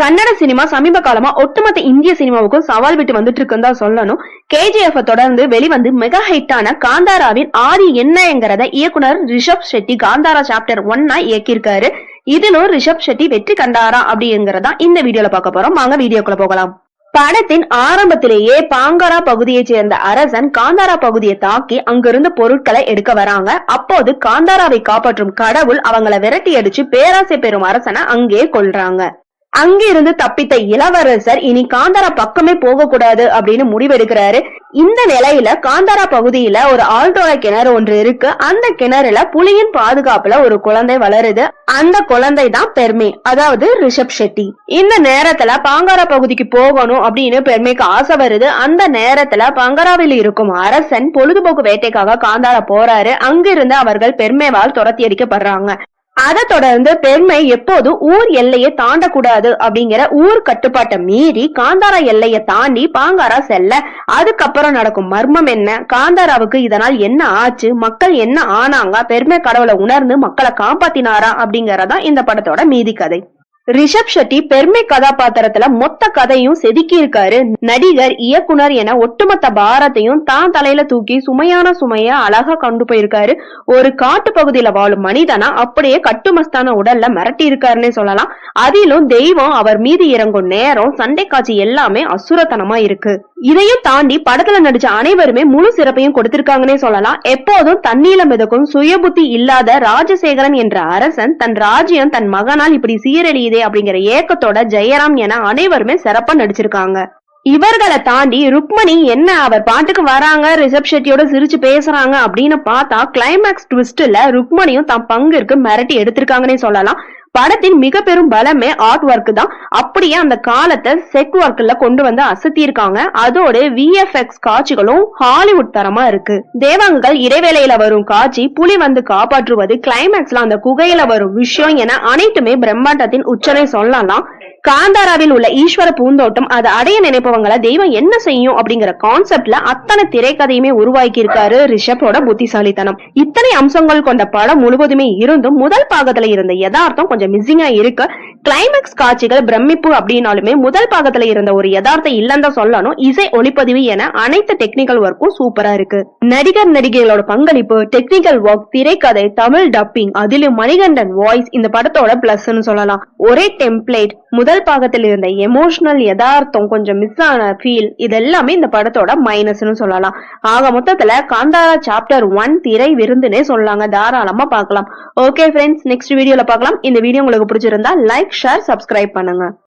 Kannada cinema சமீப காலமா ஒட்டுமொத்த இந்திய சினிமாவுக்கும் சவால் விட்டு வந்துட்டு இருக்குன்னு தான் சொல்லணும். கேஜிஎஃப் தொடர்ந்து வெளிவந்து மெகா ஹிட்டான காந்தாராவின் ஆதி என்னங்கிறத இயக்குனர் ரிஷப் ஷெட்டி காந்தாரா சாப்டர் ஒன்னா இயக்கியிருக்காரு. இதிலும் ரிஷப் ஷெட்டி வெற்றி கண்டாரா அப்படிங்கறதா இந்த வீடியோல பார்க்க போறோம். வாங்க வீடியோக்குள்ள போகலாம். படத்தின் ஆரம்பத்திலேயே பாங்காரா பகுதியைச் சேர்ந்த அரசன் காந்தாரா பகுதியை தாக்கி அங்கிருந்து பொருட்களை எடுக்க வராங்க. அப்போது காந்தாராவை காப்பாற்றும் கடவுள் அவங்கள விரட்டி அடிச்சு பேராசை பெறும் அரசனை அங்கே கொள்றாங்க அங்கிருந்து தப்பித்த இளவரசர் இனி காந்தாரா பக்கமே போக கூடாது அப்படின்னு முடிவெடுக்கிறாரு. இந்த நிலையில காந்தாரா பகுதியில ஒரு ஆழ்துளை கிணறு ஒன்று இருக்கு. அந்த கிணறுல புலியின் பாதுகாப்புல ஒரு குழந்தை வளருது. அந்த குழந்தை தான் பெர்மே அதாவது ரிஷப் ஷெட்டி. இந்த நேரத்துல பாங்காரா பகுதிக்கு போகணும் அப்படின்னு பெருமைக்கு ஆசை வருது. அந்த நேரத்துல பங்காராவில் இருக்கும் அரசன் பொழுதுபோக்கு வேட்டைக்காக காந்தாரா போறாரு. அங்கிருந்து அவர்கள் பெர்மேவால் துரத்தி அடிக்கப்படுறாங்க. அதை தொடர்ந்து பெருமை எப்போது ஊர் எல்லையை தாண்டக்கூடாது அப்படிங்கிற ஊர் கட்டுப்பாட்டை மீறி காந்தாரா எல்லையை தாண்டி பாங்காரா செல்ல அதுக்கப்புறம் நடக்கும் மர்மம் என்ன? காந்தாராவுக்கு இதனால் என்ன ஆச்சு? மக்கள் என்ன ஆனாங்க? பெருமை கடவுளை உணர்ந்து மக்களை காப்பாத்தினாரா அப்படிங்கறதான் இந்த படத்தோட மீதி கதை. ரிஷப் ஷெட்டி பெருமை கதாபாத்திரத்துல மொத்த கதையும் செதுக்கி இருக்காரு நடிகர் இயக்குனர் என ஒட்டுமொத்த பாரத்தையும் தான் தலையில தூக்கி சுமையான சுமைய அழகா கொண்டு போயிருக்காரு. ஒரு காட்டு பகுதியில வாழும் மனிதனா அப்படியே கட்டுமஸ்தான உடல்ல மிரட்டி இருக்காருன்னே சொல்லலாம். அதிலும் தெய்வம் அவர் மீது இறங்கும் நேரம் சண்டை காட்சி எல்லாமே அசுரத்தனமா இருக்கு. இதையும் தாண்டி படத்துல நடிச்ச அனைவருமே முழு சிறப்பையும் கொடுத்திருக்காங்கன்னே சொல்லலாம். எப்போதும் தண்ணீல மிதக்கும் சுயபுத்தி இல்லாத ராஜசேகரன் என்ற அரசன் தன் ராஜ்யம் தன் மகனால் இப்படி சீரழியுதே அப்படிங்கிற ஏக்கத்தோட ஜெயராம் என அனைவருமே சிறப்பா நடிச்சிருக்காங்க. இவர்களை தாண்டி ருக்மணி என்ன அவர் பாட்டுக்கு வராங்க ரிஷப் ஷெட்டியோட சிரிச்சு பேசுறாங்க அப்படின்னு பார்த்தா கிளைமேக்ஸ் ட்விஸ்ட்ல ருக்மணியும் தன் பங்கிற்கு மிரட்டி எடுத்திருக்காங்கன்னே சொல்லலாம். படத்தின் மிக பெரும் பலமே ஆர்ட் ஒர்க் தான். அப்படியே அந்த காலத்தை செக் ஒர்க்ல கொண்டு வந்து அசத்தி இருக்காங்க அதோட விஎஃப்எக்ஸ் காட்சிகளும் ஹாலிவுட் தரமா இருக்கு. தேவாங்ககள் இடைவேளையில வரும் காட்சி புலி வந்து காப்பாற்றுவது கிளைமேக்ஸ்ல அந்த குகையில வரும் விஷயம் என அனைத்துமே பிரம்மாண்டத்தின் உச்சனை சொல்லலாம். காந்தாராவில் உள்ள ஈஸ்வர பூந்தோட்டம் அதை அடைய நினைப்பவங்களை தெய்வம் என்ன செய்யும் அப்படிங்கிற கான்செப்ட்ல அத்தனை திரைக்கதையுமே உருவாக்கி இருக்காரு ரிஷப்போட புத்திசாலித்தனம். இத்தனை அம்சங்கள் கொண்ட படம் முழுவதுமே இருந்தும் முதல் பாகத்துல இருந்த யதார்த்தம் கொஞ்சம் மிஸ்ஸிங்கா இருக்க கிளைமேக்ஸ் காட்சிகள் பிரமிப்பு அப்படின்னாலுமே முதல் பாகத்துல இருந்த ஒரு யதார்த்தம் இல்லன்னு தான் சொல்லணும். இசை ஒளிப்பதிவு என அனைத்து டெக்னிக்கல் ஒர்க்கும் சூப்பரா இருக்கு. நடிகர் நடிகைகளோட பங்களிப்பு டெக்னிக்கல் ஒர்க் திரைக்கதை தமிழ் டப்பிங் அதிலும் மணிகண்டன் வாய்ஸ் இந்த படத்தோட பிளஸ்ன்னு சொல்லலாம். ஒரே டெம்ப்ளேட் முதல் பாகத்தில் இருந்த எமோஷனல் யதார்த்தம் கொஞ்சம் மிஸ் ஆன ஃபீல் இது எல்லாமே இந்த படத்தோட மைனஸ்னு சொல்லலாம். ஆக மொத்தத்துல காந்தாரா சாப்டர் ஒன் திரை விருந்துனே சொல்லாங்க. தாராளமா பார்க்கலாம். ஓகே ஃப்ரெண்ட்ஸ் நெக்ஸ்ட் வீடியோல பார்க்கலாம். இந்த வீடியோ உங்களுக்கு பிடிச்சிருந்தா லைக் ஷேர் சப்ஸ்கிரைப் பண்ணுங்க.